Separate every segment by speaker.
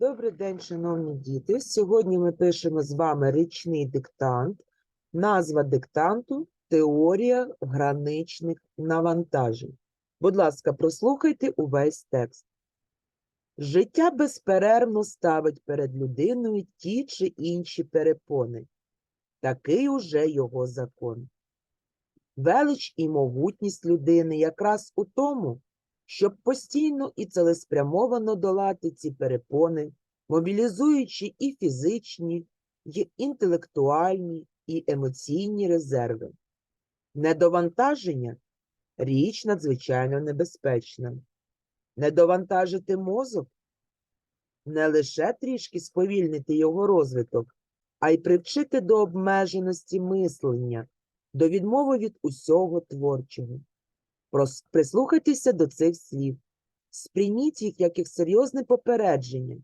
Speaker 1: Добрий день, шановні діти. Сьогодні ми пишемо з вами річний диктант. Назва диктанту Теорія граничних навантажень. Будь ласка, прослухайте увесь текст. Життя безперервно ставить перед людиною ті чи інші перепони. Такий уже його закон. Велич і могутність людини якраз у тому, щоб постійно і цілеспрямовано долати ці перепони, мобілізуючи і фізичні, і інтелектуальні, і емоційні резерви. Недовантаження річ надзвичайно небезпечна. Недовантажити мозок не лише трішки сповільнити його розвиток, а й привчити до обмеженості мислення, до відмови від усього творчого. Прислухайтеся до цих слів. Сприйміть їх як їх серйозне попередження.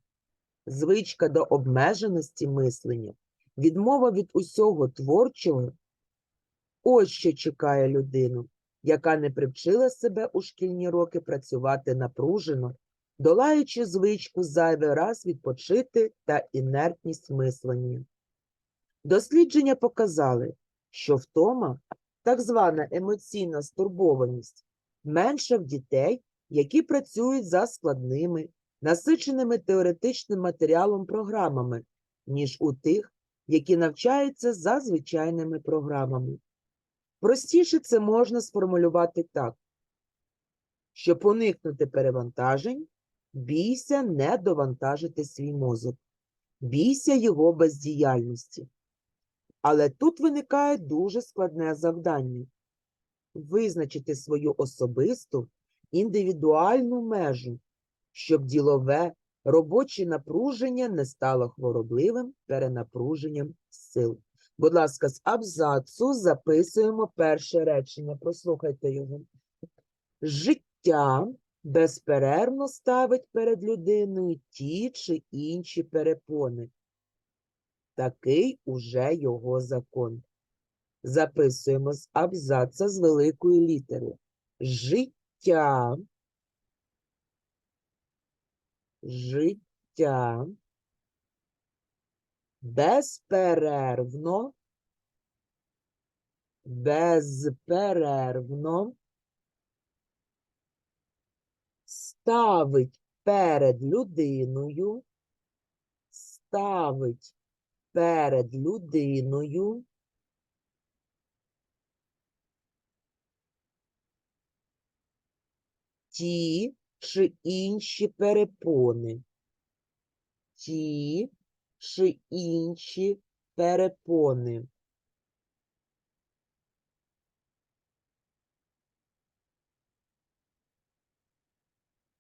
Speaker 1: Звичка до обмеженості мислення, відмова від усього творчого ось що чекає людину, яка не привчила себе у шкільні роки працювати напружено, долаючи звичку зайвий раз відпочити та інертність мислення. Дослідження показали, що втома так звана емоційна стурбованість менша в дітей, які працюють за складними, насиченими теоретичним матеріалом програмами, ніж у тих, які навчаються за звичайними програмами. Простіше це можна сформулювати так. Щоб уникнути перевантажень, бійся не довантажити свій мозок, бійся його бездіяльності. Але тут виникає дуже складне завдання визначити свою особисту індивідуальну межу, щоб ділове робоче напруження не стало хворобливим перенапруженням сил. Будь ласка, з абзацу записуємо перше речення. Прослухайте його. Життя безперервно ставить перед людиною ті чи інші перепони. Такий уже його закон. Записуємо з абзаца з великої літери. Життя. Життя. Безперервно. Безперервно. Ставить перед людиною. Ставить перед людиною ті чи інші перепони. Ті чи інші перепони.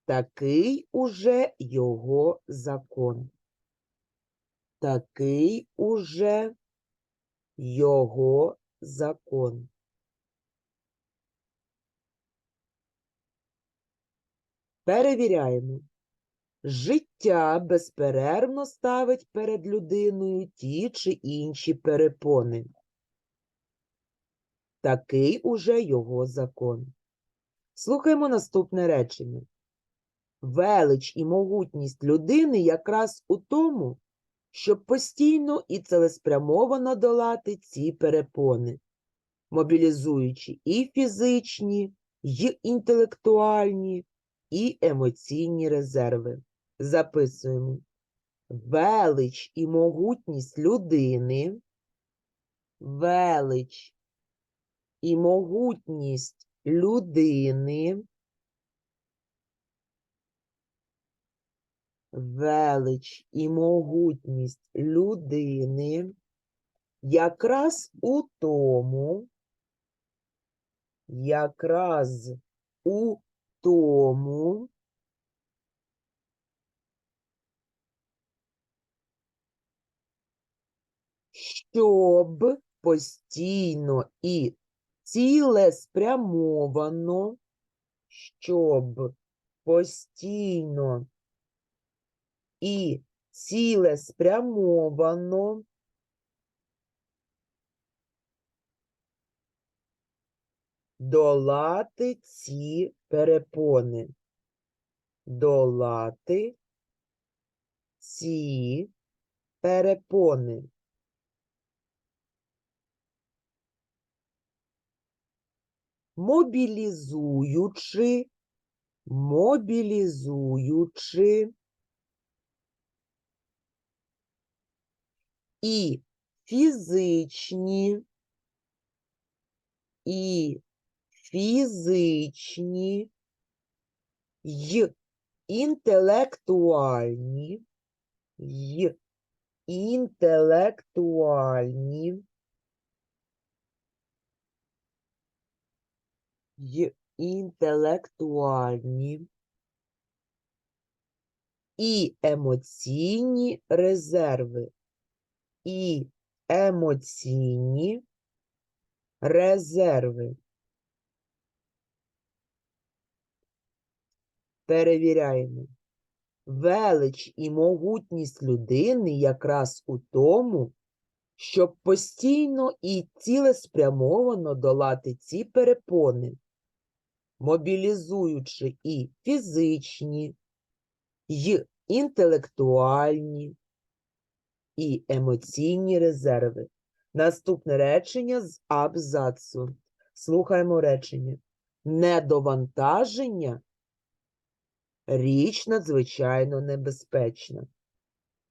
Speaker 1: Такий уже його закон. Такий уже його закон. Перевіряємо. Життя безперервно ставить перед людиною ті чи інші перепони. Такий уже його закон. Слухаємо наступне речення. Велич і могутність людини якраз у тому, щоб постійно і цілеспрямовано долати ці перепони, мобілізуючи і фізичні, і інтелектуальні, і емоційні резерви. Записуємо. Велич і могутність людини, велич і могутність людини, велич і могутність людини якраз у тому, якраз у тому, щоб постійно і цілеспрямовано, щоб постійно і цілеспрямовано долати ці перепони. Долати ці перепони. Мобілізуючи, мобілізуючи і фізичні, і фізичні, й інтелектуальні, й інтелектуальні, й інтелектуальні і емоційні резерви, і емоційні резерви. Перевіряємо. Велич і могутність людини якраз у тому, щоб постійно і цілеспрямовано долати ці перепони, мобілізуючи і фізичні, й інтелектуальні, і емоційні резерви. Наступне речення з абзацу. Слухаємо речення. Недовантаження річ надзвичайно небезпечна.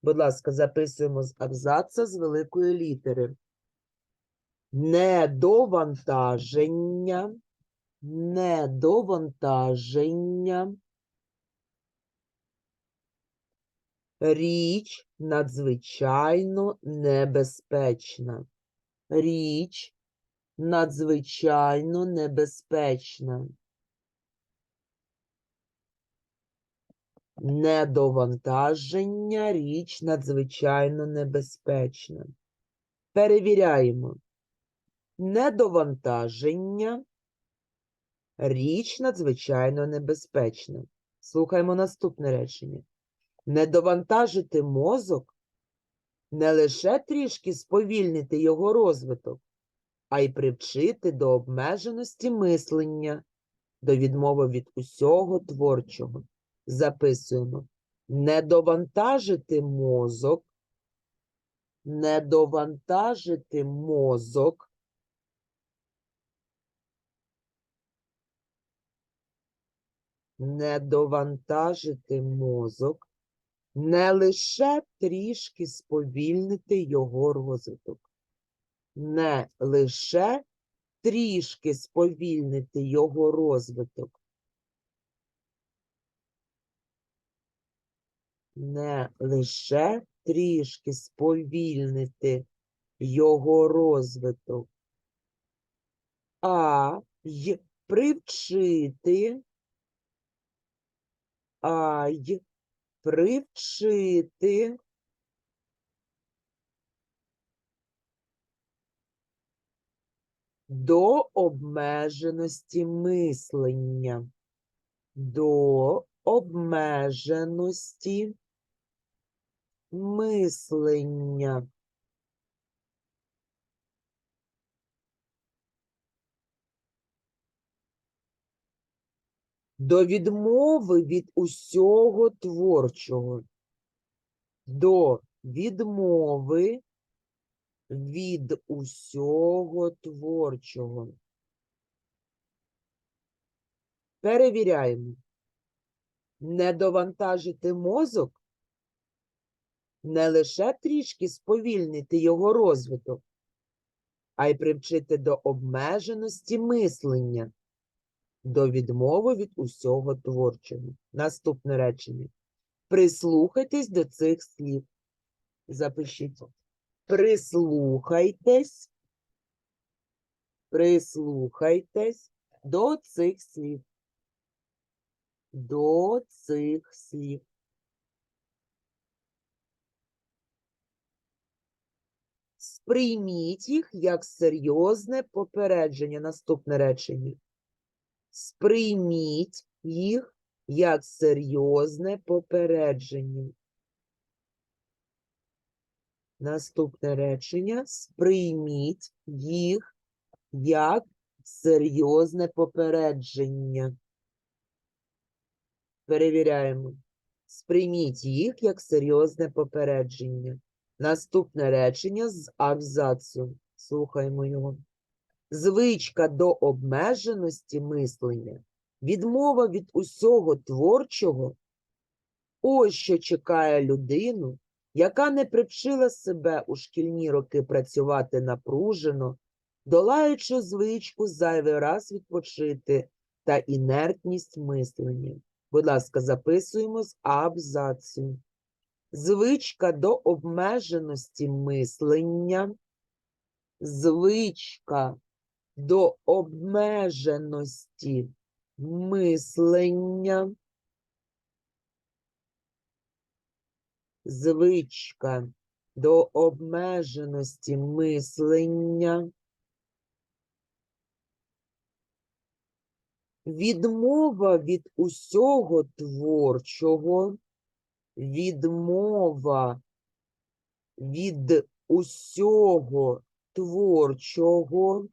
Speaker 1: Будь ласка, записуємо з абзаца з великої літери. Недовантаження, недовантаження. Річ надзвичайно небезпечна. Річ надзвичайно небезпечна. Недовантаження річ надзвичайно небезпечна. Перевіряємо. Недовантаження річ надзвичайно небезпечна. Слухаємо наступне речення. Недовантажити мозок не лише трішки сповільнити його розвиток, а й привчити до обмеженості мислення, до відмови від усього творчого. Записуємо. Недовантажити мозок, недовантажити мозок недовантажити мозок, не лише трішки сповільнити його розвиток, не лише трішки сповільнити його розвиток, не лише трішки сповільнити його розвиток, а й привчити а й привчити до обмеженості мислення, до обмеженості мислення. До відмови від усього творчого. До відмови від усього творчого. Перевіряємо. Не довантажити мозок, не лише трішки сповільнити його розвиток, а й привчити до обмеженості мислення до відмови від усього творчого. Наступне речення. Прислухайтесь до цих слів. Запишіть. Прислухайтесь. Прислухайтесь до цих слів. До цих слів. Сприйміть їх як серйозне попередження. Наступне речення. Сприйміть їх як серйозне попередження. Наступне речення. Сприйміть їх як серйозне попередження. Перевіряємо. Сприйміть їх як серйозне попередження. Наступне речення з абзацу. Слухаємо його. Звичка до обмеженості мислення, відмова від усього творчого, ось що чекає людину, яка не привчила себе у шкільні роки працювати напружено, долаючи звичку зайвий раз відпочити та інертність мислення. Будь ласка, записуємо з абзацу. Звичка до обмеженості мислення, звичка до обмеженості мислення, звичка до обмеженості мислення, відмова від усього творчого, відмова від усього творчого,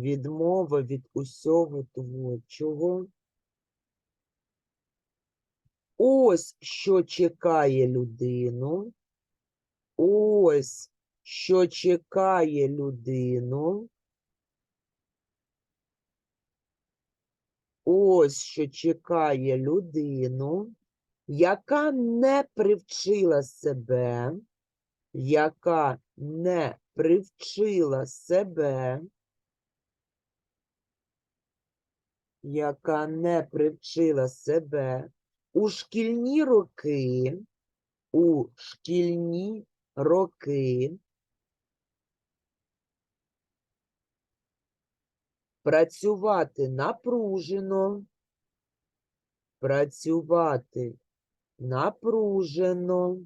Speaker 1: відмова від усього творчого. Ось що чекає людину. Ось що чекає людину. Ось що чекає людину, яка не привчила себе, яка не привчила себе, яка не привчила себе у шкільні роки, у шкільні роки. Працювати напружено, працювати напружено,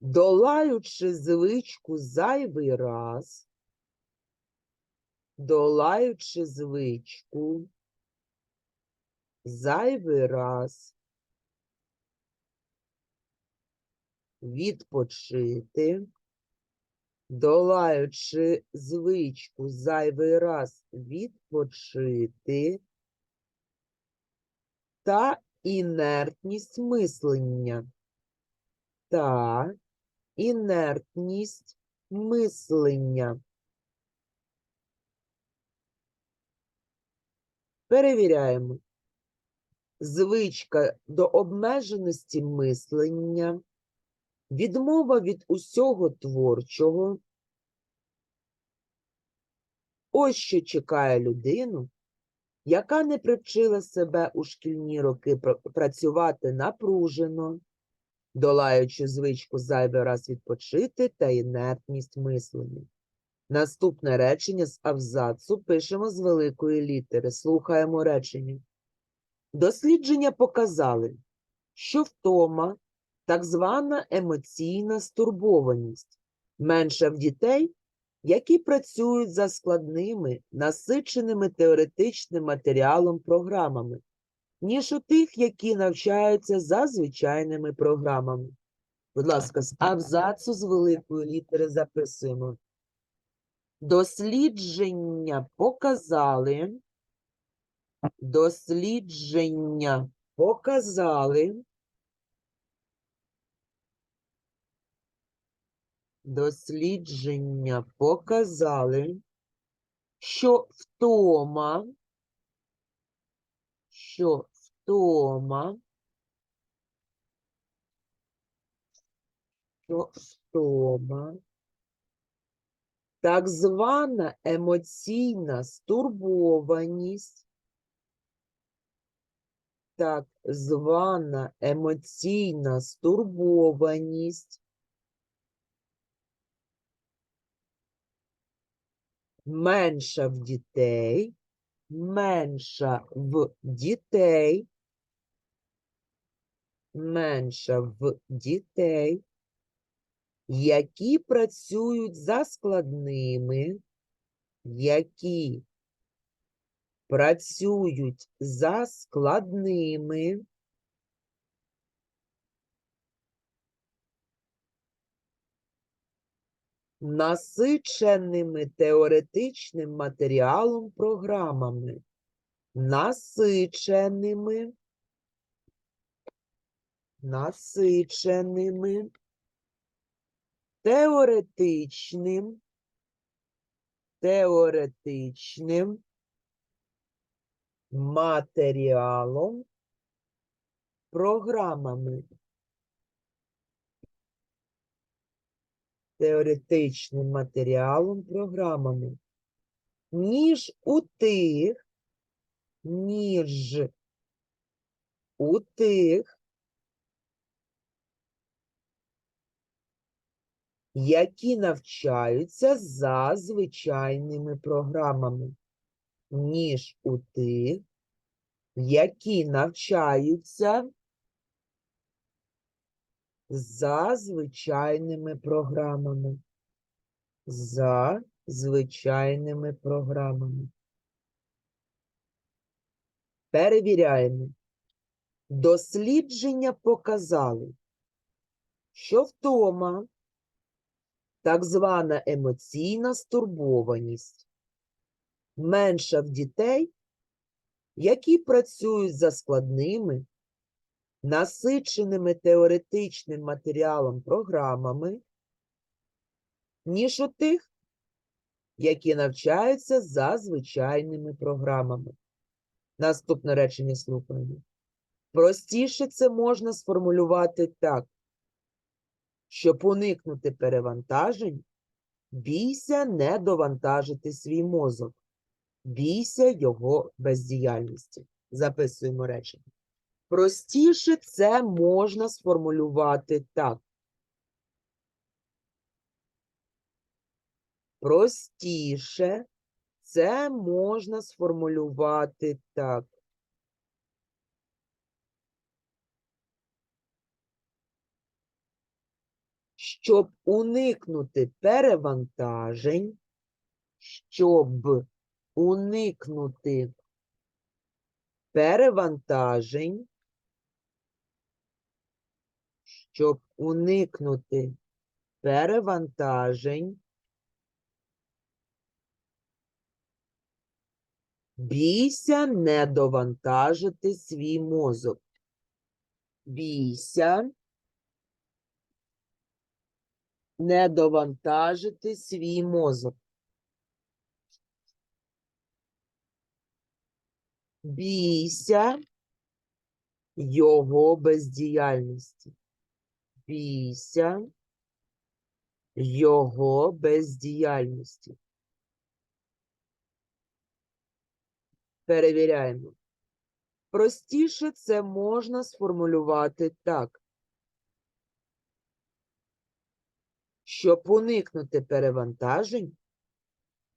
Speaker 1: долаючи звичку зайвий раз, долаючи звичку зайвий раз, відпочити, долаючи звичку зайвий раз відпочити та інертність мислення. Та інертність мислення. Перевіряємо. Звичка до обмеженості мислення, відмова від усього творчого. Ось що чекає людину, яка не привчила себе у шкільні роки працювати напружено, долаючи звичку зайвий раз відпочити та інертність мислення. Наступне речення з абзацу пишемо з великої літери. Слухаємо речення. Дослідження показали, що втома, так звана емоційна стурбованість, менша в дітей, які працюють за складними, насиченими теоретичним матеріалом програмами, ніж у тих, які навчаються за звичайними програмами. Будь ласка, з абзацу з великої літери записуємо. Дослідження показали, дослідження показали, дослідження показали, що втома, що втома, що втома, так звана емоційна стурбованість, так звана емоційна стурбованість. Менша в дітей, менша в дітей, менша в дітей, які працюють за складними, які працюють за складними, насиченими теоретичним матеріалом програмами. Насиченими. Насиченими теоретичним, теоретичним матеріалом, програмами. Теоретичним матеріалом, програмами. Ніж у тих, ніж у тих, які навчаються за звичайними програмами, ніж у тих, які навчаються за звичайними програмами. За звичайними програмами. Перевіряємо. Дослідження показали, що втома так звана емоційна стурбованість менша в дітей, які працюють за складними, насиченими теоретичним матеріалом програмами, ніж у тих, які навчаються за звичайними програмами. Наступне речення слухаємо. Простіше це можна сформулювати так. Щоб уникнути перевантажень, бійся не довантажити свій мозок, бійся його бездіяльності. Записуємо речення. Простіше це можна сформулювати так. Простіше це можна сформулювати так. Щоб уникнути перевантажень, щоб уникнути перевантажень, щоб уникнути перевантажень, бійся не довантажити свій мозок. Бійся не довантажити свій мозок. Бійся його бездіяльності. Бійся його бездіяльності. Перевіряємо. Простіше це можна сформулювати так. Щоб уникнути перевантажень,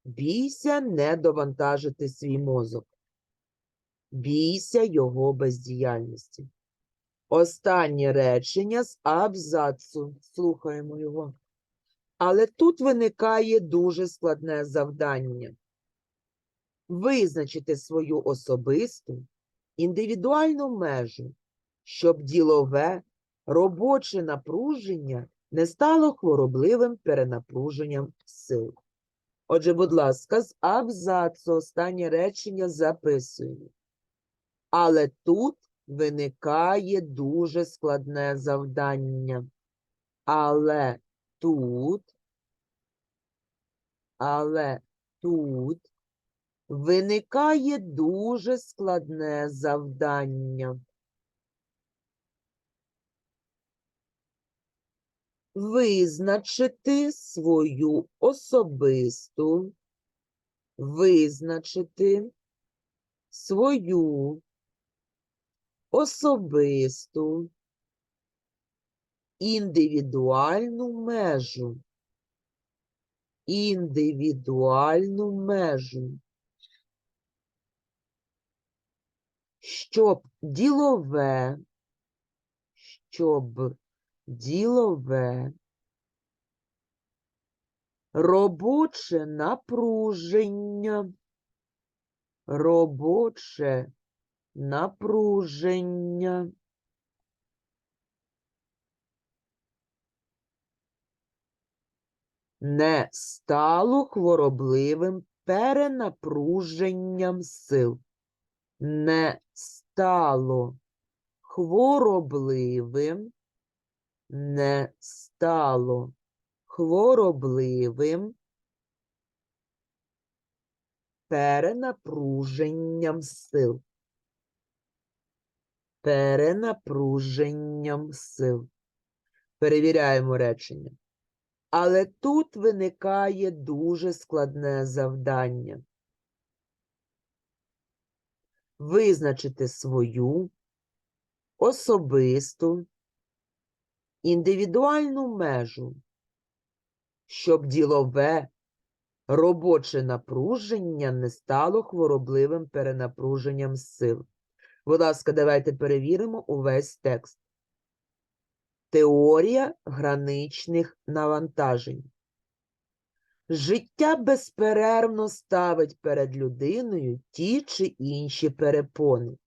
Speaker 1: бійся не довантажити свій мозок. Бійся його бездіяльності. Останнє речення з абзацу. Слухаємо його. Але тут виникає дуже складне завдання. Визначити свою особисту, індивідуальну межу, щоб ділове, робоче напруження не стало хворобливим перенапруженням сил. Отже, будь ласка, з абзацу останнє речення записуємо. Але тут виникає дуже складне завдання. Але тут, але тут виникає дуже складне завдання. Визначити свою особисту, визначити свою особисту індивідуальну межу. Індивідуальну межу. Щоб ділове, щоб ділове, робоче напруження, робоче напруження. не стало хворобливим перенапруженням сил. Не стало хворобливим, не стало хворобливим перенапруженням сил. Перенапруженням сил. Перевіряємо речення. Але тут виникає дуже складне завдання. Визначити свою особисту індивідуальну межу, щоб ділове робоче напруження не стало хворобливим перенапруженням сил. Будь ласка, давайте перевіримо увесь текст. Теорія граничних навантажень. Життя безперервно ставить перед людиною ті чи інші перепони.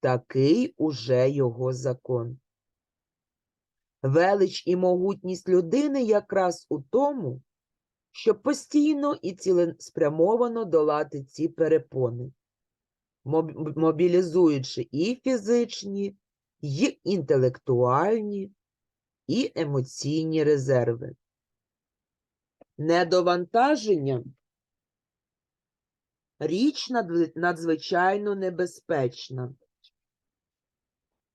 Speaker 1: Такий уже його закон. Велич і могутність людини якраз у тому, щоб постійно і цілеспрямовано долати ці перепони, мобілізуючи і фізичні, і інтелектуальні, і емоційні резерви. Недовантаження річ надзвичайно небезпечна.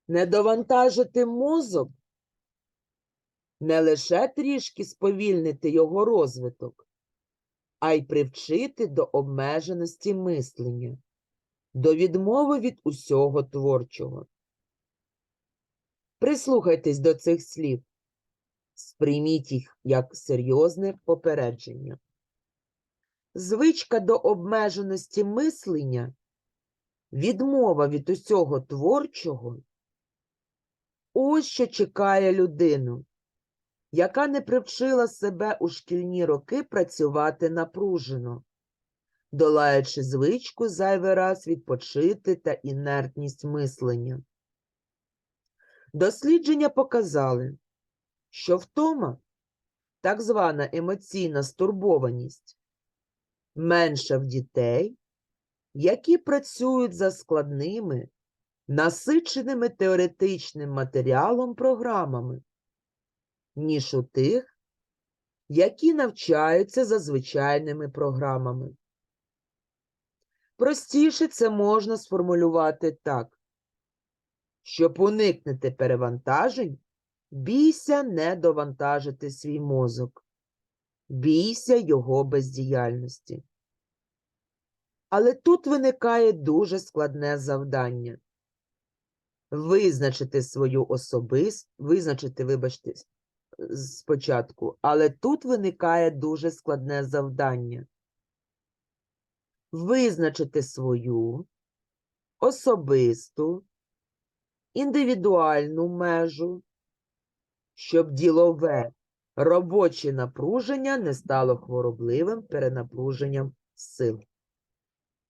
Speaker 1: Недовантажити мозок не лише трішки сповільнити його розвиток, а й привчити до обмеженості мислення, до відмови від усього творчого. Прислухайтесь до цих слів, сприйміть їх як серйозне попередження. Звичка до обмеженості мислення, відмова від усього творчого ось що чекає людину, яка не привчила себе у шкільні роки працювати напружено, долаючи звичку зайвий раз відпочити та інертність мислення. Дослідження показали, що втома, так звана емоційна стурбованість, менша в дітей, які працюють за складними, насиченими теоретичним матеріалом програмами, ніж у тих, які навчаються за звичайними програмами. Простіше це можна сформулювати так. Щоб уникнути перевантажень, бійся не довантажити свій мозок, бійся його бездіяльності. Але тут виникає дуже складне завдання визначити свою особистість, визначити, вибачте, спочатку, але тут виникає дуже складне завдання визначити свою особисту індивідуальну межу, щоб ділове робоче напруження не стало хворобливим перенапруженням сил.